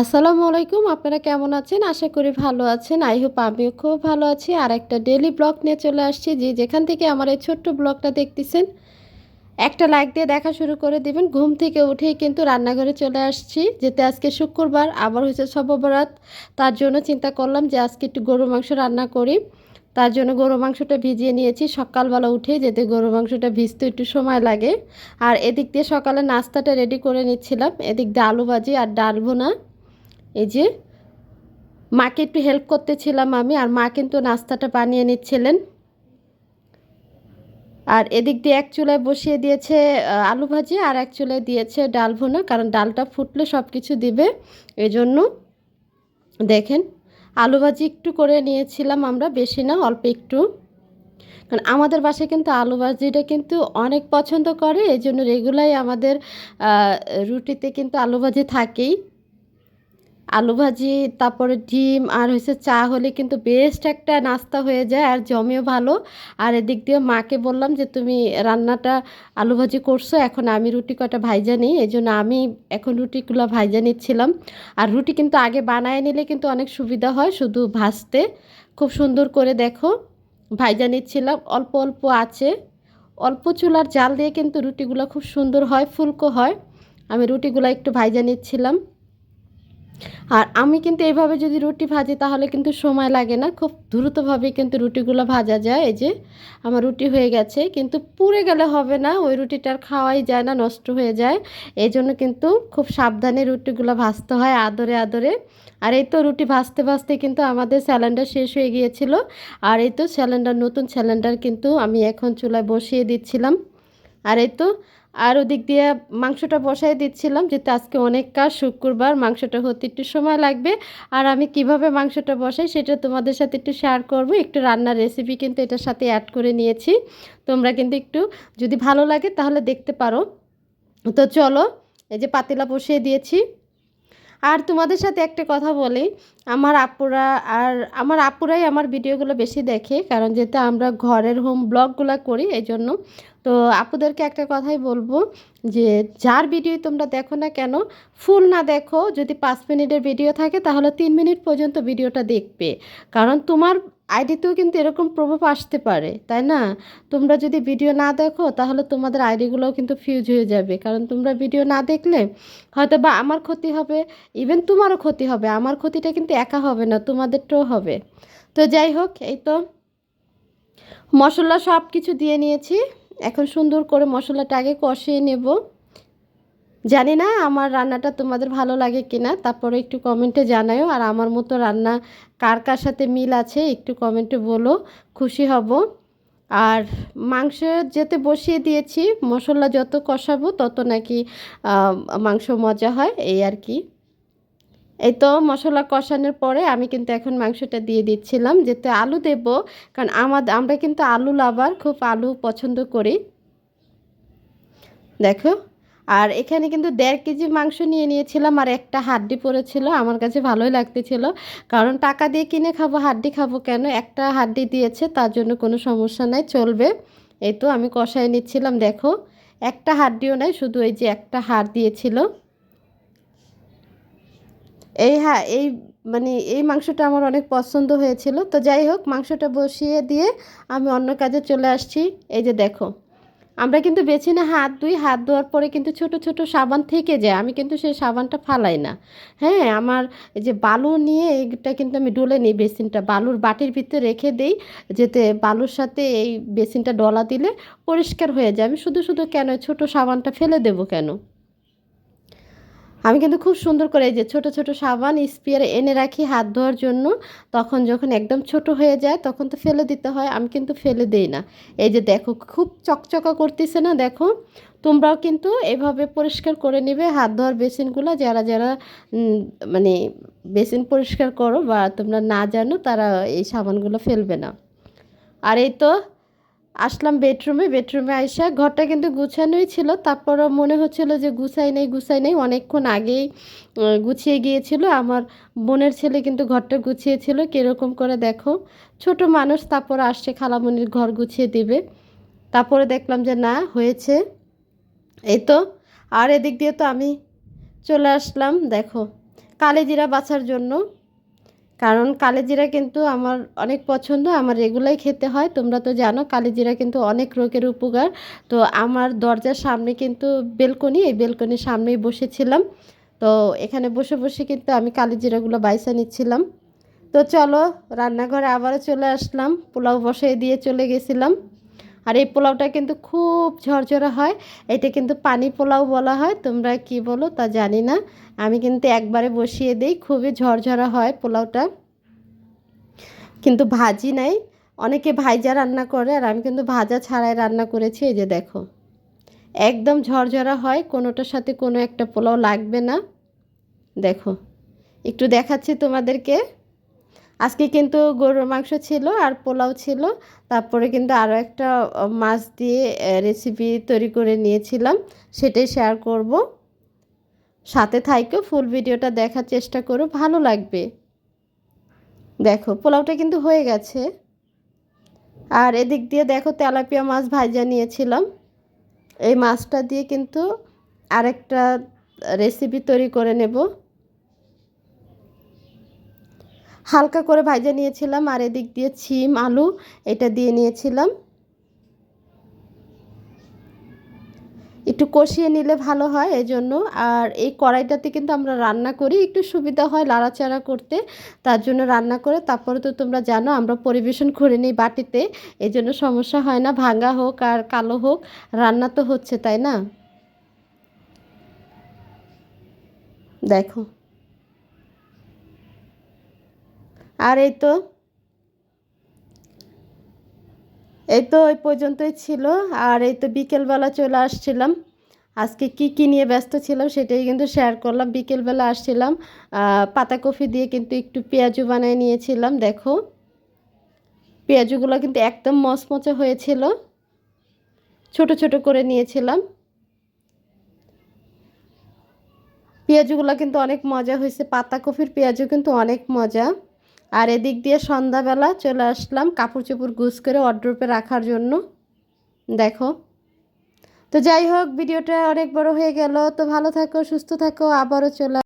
আসসালামু আলাইকুম, আপনারা কেমন আছেন? আশা করি ভালো আছেন। আই হোপ আমিও খুব ভালো আছি। আর একটা ডেলি ব্লগ নিয়ে চলে আসছি। যে যেখান থেকে আমার এই ছোট্ট ব্লগটা দেখতেছেন, একটা লাইক দিয়ে দেখা শুরু করে দিবেন। ঘুম থেকে উঠেই কিন্তু রান্নাঘরে চলে আসছি, যেতে আজকে শুক্রবার, আবার হচ্ছে সববরাত। তার জন্য চিন্তা করলাম যে আজকে একটু গরু মাংস রান্না করি। তার জন্য গরু মাংসটা ভিজিয়ে নিয়েছি। সকালবেলা উঠে যেতে গরু মাংসটা ভিজতে একটু সময় লাগে। আর এদিক দিয়ে সকালে নাস্তাটা রেডি করে নিচ্ছিলাম। এদিক দিয়ে আলু ভাজি আর ডাল ভুনা। এই যে, মাকে একটু হেল্প করতেছিলাম আমি আর মা কিন্তু নাস্তাটা বানিয়ে নিচ্ছিলেন। আর এদিক দিয়ে এক চুলায় বসিয়ে দিয়েছে আলু ভাজি আর এক চুলায় দিয়েছে ডাল ভুনা, কারণ ডালটা ফুটলে সব কিছু দিবে। এজন্য দেখেন, আলু ভাজি একটু করে নিয়েছিলাম আমরা, বেশি না, অল্প একটু। কারণ আমাদের বাসায় কিন্তু আলু ভাজিটা কিন্তু অনেক পছন্দ করে এই জন্য রেগুলাই আমাদের রুটিতে কিন্তু আলু ভাজি থাকেই। আলু ভাজি, তারপরে ডিম আর হচ্ছে চা হলে কিন্তু বেস্ট একটা নাস্তা হয়ে যায় আর জমেও ভালো। আর এদিক দিয়ে মাকে বললাম যে, তুমি রান্নাটা আলু ভাজি করছ, এখন আমি রুটি কটা ভাইজা নিই? এই জন্য আমি এখন রুটিগুলো ভাইজা নিচ্ছিলাম। আর রুটি কিন্তু আগে বানায় নিলে কিন্তু অনেক সুবিধা হয়, শুধু ভাজতে। খুব সুন্দর করে দেখো, ভাইজা নিচ্ছিলাম। অল্প অল্প আছে। অল্প চুলার জাল দিয়ে কিন্তু রুটিগুলো খুব সুন্দর হয়, ফুলকো হয়। আমি রুটিগুলো একটু ভাইজা নিচ্ছিলাম। আর আমি কিন্তু এইভাবে যদি রুটি ভাজি তাহলে কিন্তু সময় লাগে না। খুব দ্রুতভাবে কিন্তু রুটিগুলো ভাজা যায়। এই যে আমার রুটি হয়ে গেছে। কিন্তু পুড়ে গেলে হবে না। ওই রুটিটার খাওয়াই যায় না, নষ্ট হয়ে যায়। এই জন্য কিন্তু খুব সাবধানে রুটিগুলো ভাজতে হয় আদরে আদরে। আর এই তো রুটি ভাজতে ভাজতে কিন্তু আমাদের স্যালেন্ডার শেষ হয়ে গিয়েছিল। আর এই তো স্যালেন্ডার নতুন স্যালেন্ডার কিন্তু আমি এখন চুলায় বসিয়ে দিচ্ছিলাম। আর এই তো আর ওদিক দিয়ে মাংসটা বসাই দিচ্ছিলাম, যেহেতু আজকে অনেক কাজ, শুক্রবার মাংসটা হতে একটু সময় লাগবে। আর আমি কীভাবে মাংসটা বসাই সেটা তোমাদের সাথে একটু শেয়ার করব। একটু রান্নার রেসিপি কিন্তু এটার সাথে অ্যাড করে নিয়েছি। তোমরা কিন্তু একটু যদি ভালো লাগে তাহলে দেখতে পারো। তো চলো, এই যে পাতিলা বসিয়ে দিয়েছি। আর তোমাদের সাথে একটা কথা বলি। আমার আপুরা আর আমার আপুরাই আমার ভিডিওগুলো বেশি দেখে, কারণ যেহেতু আমরা ঘরের হোম ব্লগগুলো করি এই জন্য তো আপুদেরকে একটা কথাই বলব যে, যার ভিডিও তোমরা দেখো না কেন, ফুল না দেখো, যদি পাঁচ মিনিটের ভিডিও থাকে, তাহলে তিন মিনিট পর্যন্ত ভিডিওটা দেখবে। কারণ তোমার আইডিতেও কিন্তু এরকম প্রভাব আসতে পারে, তাই না? তোমরা যদি ভিডিও না দেখো, তাহলে তোমাদের আইডিগুলোও কিন্তু ফিউজ হয়ে যাবে। কারণ তোমরা ভিডিও না দেখলে হয়তো বা আমার ক্ষতি হবে ইভেন তোমারও ক্ষতি হবে। আমার ক্ষতিটা কিন্তু একা হবে না, তোমাদেরটাও হবে। তো যাই হোক, এই তো মশলা সব কিছু দিয়ে নিয়েছি। এখন সুন্দর করে মশলাটা আগে কষিয়ে নেব। জানি না আমার রান্নাটা তোমাদের ভালো লাগে কিনা, তারপরে একটু কমেন্টে জানাও আর আমার মতো রান্না কার কার সাথে মিল আছে একটু কমেন্টে বলো, খুশি হব। আর মাংস যেতে বসিয়ে দিয়েছি, মশলা যত কষাবো তত নাকি মাংস মজা হয়, এই আর কি। এই তো মশলা কষানোর পরে আমি কিন্তু এখন মাংসটা দিয়ে দিচ্ছিলাম, যেতে আলু দেব, কারণ আমাদের আমরা কিন্তু আলু লাভার, খুব আলু পছন্দ করি। দেখো। আর এখানে কিন্তু দেড় কেজি মাংস নিয়ে নিয়েছিলাম আর একটা হাড্ডি পড়েছিল, আমার কাছে ভালোই লাগতেছিল। কারণ টাকা দিয়ে কিনে খাব, হাড্ডি খাব কেন? একটা হাড্ডি দিয়েছে, তার জন্য কোনো সমস্যা নাই, চলবে। এই তো আমি কষায় নিচ্ছিলাম, দেখো। একটা হাড্ডিও নাই, শুধু এই যে একটা হাড় দিয়েছিল। এই হ্যাঁ এই মানে এই মাংসটা আমার অনেক পছন্দ হয়েছিল। তো যাই হোক, মাংসটা বসিয়ে দিয়ে আমি অন্য কাজে চলে আসছি। এই যে দেখো। আমরা কিন্তু বেছে না হাত দুই হাত ধোয়ার পরে কিন্তু ছোট ছোট সাবান থেকে যায়। আমি কিন্তু সেই সাবানটা ফালাই না। হ্যাঁ আমার এই যে বালু নিয়ে এইটা কিন্তু আমি ডলে নিই বেসিনটা। বালুর বাটির ভিতরে রেখে দিই, যেতে বালুর সাথে এই বেসিনটা ডলা দিলে পরিষ্কার হয়ে যায়। আমি শুধু শুধু কেন ছোট সাবানটা ফেলে দেবো কেন? আমি কিন্তু খুব সুন্দর করে এই যে ছোট ছোট সাবান স্পিয়ার এনে রাখি হাত ধোয়ার জন্য। তখন যখন একদম ছোট হয়ে যায়, তখন তো ফেলে দিতে হয়, আমি কিন্তু ফেলে দেই না। এই যে দেখো, খুব চকচকা করতেছে না, দেখো? তোমরাও কিন্তু এভাবে পরিষ্কার করে নেবে হাত ধোয়ার বেসিনগুলো। যারা যারা মানে বেসিন পরিষ্কার করো বা তোমরা না জানো, তারা এই সাবানগুলো ফেলবে না। আর এই তো আসলাম বেডরুমে বেডরুমে আইসা ঘরটা কিন্তু গুছানোই ছিল। তারপরও মনে হচ্ছিল যে গুছাই নেই গুছাই নেই। অনেকক্ষণ আগেই গুছিয়ে গিয়েছিল। আমার বোনের ছেলে কিন্তু ঘরটা গুছিয়েছিল। কীরকম করে দেখো। ছোট মানুষ, তারপর আসছে খালামনির ঘর গুছিয়ে দিবে। তারপরে দেখলাম যে না, হয়েছে। এই তো, আর এদিক দিয়ে তো আমি চলে আসলাম, দেখো। কালেজিরা বাছার জন্য। কারণ কালেজিরা কিন্তু আমার অনেক পছন্দ, আমার এগুলাই খেতে হয়, তোমরা তো জানো কালেজিরা কিন্তু অনেক রোগের উপকার। তো আমার দরজার সামনে কিন্তু বেলকনি, এই বেলকনির সামনেই বসেছিলাম। তো এখানে বসে বসে কিন্তু আমি কালেজিরাগুলো বাইসা নিচ্ছিলাম। তো চলো রান্নাঘরে আবারও চলে আসলাম, পোলাও বসিয়ে দিয়ে চলে গেছিলাম। আর এই পোলাওটা কিন্তু খুব ঝরঝরা হয়। এটা কিন্তু পানি পোলাও বলা হয়। তোমরা কি বলো তা জানি না। আমি কিন্তু একবারে বসিয়ে দিই। খুবই ঝরঝরা হয় পোলাওটা। কিন্তু ভাজি নাই। অনেকে ভাইজা রান্না করে আর আমি কিন্তু ভাজা ছাড়াই রান্না করেছি। এই যে দেখো। একদম ঝরঝরা হয়। কোনোটার সাথে কোনো একটা পোলাও লাগবে না। দেখো। একটু দেখাচ্ছি তোমাদেরকে। আজকে কিন্তু গরুর মাংস ছিল আর পোলাও ছিল। তারপরে কিন্তু আরও একটা মাছ দিয়ে রেসিপি তৈরি করে নিয়েছিলাম। সেটাই শেয়ার করব। সাথে থাইকেও ফুল ভিডিওটা দেখার চেষ্টা করো, ভালো লাগবে। দেখো, পোলাওটা কিন্তু হয়ে গেছে। আর এদিক দিয়ে দেখো তেলাপিয়া মাছ ভাজা নিয়েছিলাম। এই মাছটা দিয়ে কিন্তু আরেকটা রেসিপি তৈরি করে নেব। হালকা করে ভাজা নিয়েছিলাম আর এদিক দিয়ে ছিম, আলু এটা দিয়ে নিয়েছিলাম। একটু কষিয়ে নিলে ভালো হয় এই জন্য আর এই কড়াইটাতে কিন্তু আমরা রান্না করি, একটু সুবিধা হয় লাড়াচাড়া করতে, তার জন্য রান্না করে। তারপরে তো তোমরা জানো, আমরা পরিবেশন করে নিই বাটিতে এই জন্য সমস্যা হয় না, ভাঙা হোক আর কালো হোক, রান্না তো হচ্ছে, তাই না? দেখো। আর এই তো এই তো ওই পর্যন্তই ছিল। আর এই তো বিকেলবেলা চলে আসছিলাম। আজকে কি কী নিয়ে ব্যস্ত ছিলাম সেটাই কিন্তু শেয়ার করলাম। বিকেলবেলা আসছিলাম পাতাকপি দিয়ে কিন্তু একটু পেঁয়াজু বানিয়ে নিয়েছিলাম, দেখো। পেঁয়াজুগুলো কিন্তু একদম মচমচে হয়েছিল। ছোট ছোট করে নিয়েছিলাম। পেঁয়াজুগুলো কিন্তু অনেক মজা হয়েছে। পাতাকপির পেঁয়াজু কিন্তু অনেক মজা। আর এদিক দিয়ে সন্ধ্যাবেলা চলে আসলাম কাপড় চোপড় গুজ করে অড্রপে রাখার জন্য। দেখো। তো যাই হোক, ভিডিওটা অনেক বড় হয়ে গেল। তো ভালো থাকো, সুস্থ থাকো, আবারও চলে